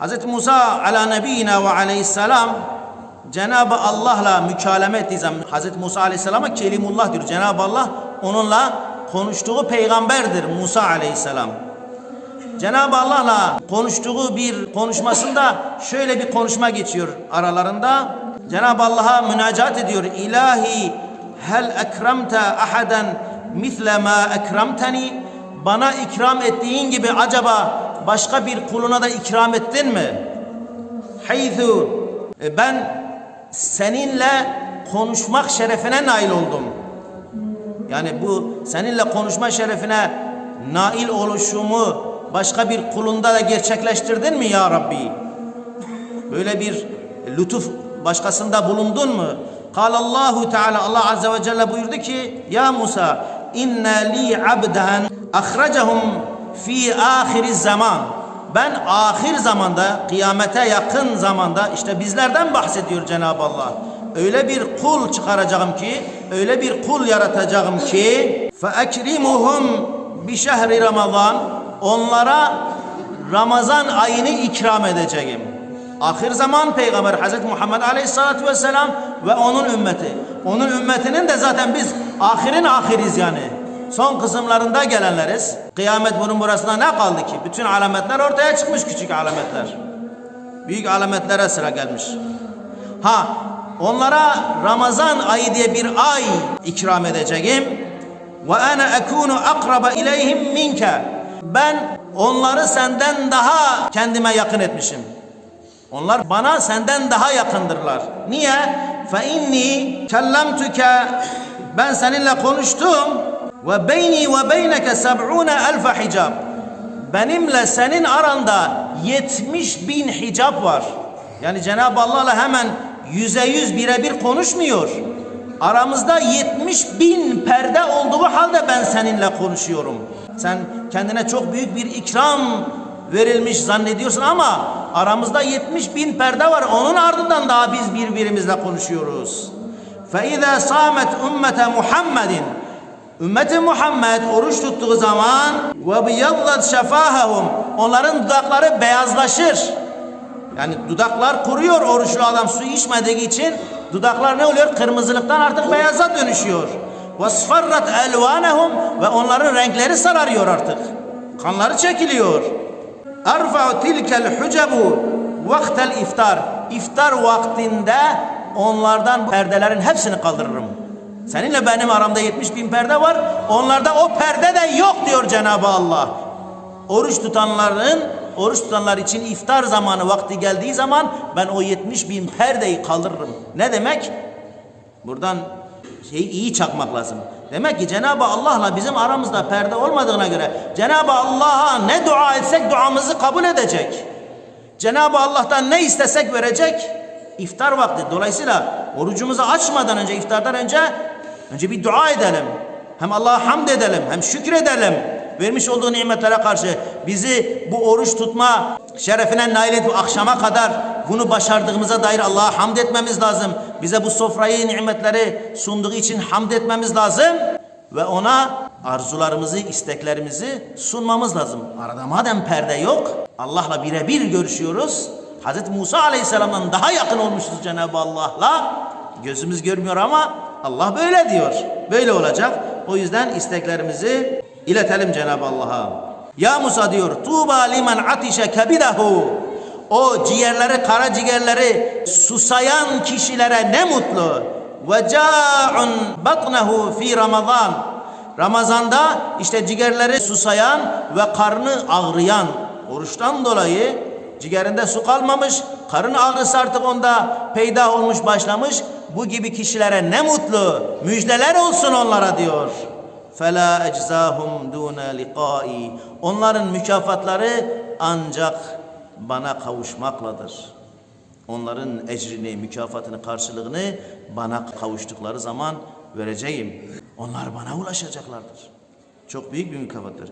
Hz. Musa ala nebiyina ve aleyhisselam Cenab-ı Allah'la mükaleme ettiği zaman Hz. Musa aleyhisselama kelimullah diyor. Cenab-ı Allah onunla konuştuğu peygamberdir Musa aleyhisselam. Cenab-ı Allah'la konuştuğu bir konuşmasında şöyle bir konuşma geçiyor aralarında. Cenab-ı Allah'a münacat ediyor. İlahi hel ekremte ahaden misle ma ekremteni bana ikram ettiğin gibi acaba başka bir kuluna da ikram ettin mi? Haythu e, ben seninle konuşmak şerefine nail oldum. Yani bu seninle konuşma şerefine nail oluşumu başka bir kulunda da gerçekleştirdin mi ya Rabbi? Böyle bir lütuf başkasında bulundun mu? Allahu Teala Allah Azze ve Celle buyurdu ki Ya Musa inna li abden ahracahum fi ahiri zaman ben ahir zamanda kıyamete yakın zamanda işte bizlerden bahsediyor Cenab-ı Allah. Öyle bir kul çıkaracağım ki öyle bir kul yaratacağım ki bi şehri ramazan onlara Ramazan ayını ikram edeceğim. Ahir zaman peygamber Hazreti Muhammed Aleyhisselatü Vesselam ve onun ümmeti. Onun ümmetinin de zaten biz ahirin ahiriz yani. Son kısımlarında gelenleriz. Kıyamet bunun burasında ne kaldı ki? Bütün alametler ortaya çıkmış küçük alametler. Büyük alametlere sıra gelmiş. Ha onlara Ramazan ayı diye bir ay ikram edeceğim. Ve ana ekunu akraba ileyhim minke. Ben onları senden daha kendime yakın etmişim. Onlar bana senden daha yakındırlar. Niye? Fe inni kellemtüke ben seninle konuştum ve beyni ve beyneke seb'une elfe hicab. Benimle senin aranda 70 bin hicap var. Yani Cenab-ı Allah'la hemen yüze yüz birebir konuşmuyor. Aramızda 70 bin perde olduğu halde ben seninle konuşuyorum. Sen kendine çok büyük bir ikram verilmiş zannediyorsun ama aramızda 70 bin perde var. Onun ardından daha biz birbirimizle konuşuyoruz. فَاِذَا صَامَتْ ümmete Muhammedin Ümmeti Muhammed oruç tuttuğu zaman ve biyaddat şefahahum onların dudakları beyazlaşır. Yani dudaklar kuruyor oruçlu adam su içmediği için dudaklar ne oluyor? Kırmızılıktan artık beyaza dönüşüyor. Ve sfarrat elvanehum ve onların renkleri sararıyor artık. Kanları çekiliyor. Arfa'u tilkel hucebu vaktel iftar. İftar vaktinde onlardan perdelerin hepsini kaldırırım. Seninle benim aramda 70 bin perde var. Onlarda o perde de yok diyor Cenab-ı Allah. Oruç tutanların, oruç tutanlar için iftar zamanı vakti geldiği zaman ben o 70 bin perdeyi kaldırırım. Ne demek? Buradan şey iyi çakmak lazım. Demek ki Cenab-ı Allah'la bizim aramızda perde olmadığına göre Cenab-ı Allah'a ne dua etsek duamızı kabul edecek. Cenab-ı Allah'tan ne istesek verecek. İftar vakti. Dolayısıyla orucumuzu açmadan önce, iftardan önce önce bir dua edelim. Hem Allah'a hamd edelim, hem şükredelim. Vermiş olduğu nimetlere karşı bizi bu oruç tutma şerefine nail edip akşama kadar bunu başardığımıza dair Allah'a hamd etmemiz lazım. Bize bu sofrayı, nimetleri sunduğu için hamd etmemiz lazım. Ve ona arzularımızı, isteklerimizi sunmamız lazım. Arada madem perde yok, Allah'la birebir görüşüyoruz. Hz. Musa Aleyhisselam'dan daha yakın olmuşuz Cenab-ı Allah'la. Gözümüz görmüyor ama Allah böyle diyor. Böyle olacak. O yüzden isteklerimizi iletelim Cenab-ı Allah'a. Ya Musa diyor, Tuğba limen atişe kebidahu. O ciğerleri, kara ciğerleri susayan kişilere ne mutlu. Ve ca'un batnehu fi Ramazan. Ramazanda işte ciğerleri susayan ve karnı ağrıyan oruçtan dolayı ciğerinde su kalmamış, karın ağrısı artık onda peyda olmuş başlamış. Bu gibi kişilere ne mutlu. Müjdeler olsun onlara diyor. Fela eczahum dune liqai. Onların mükafatları ancak bana kavuşmakladır. Onların ecrini, mükafatını, karşılığını bana kavuştukları zaman vereceğim. Onlar bana ulaşacaklardır. Çok büyük bir mükafattır.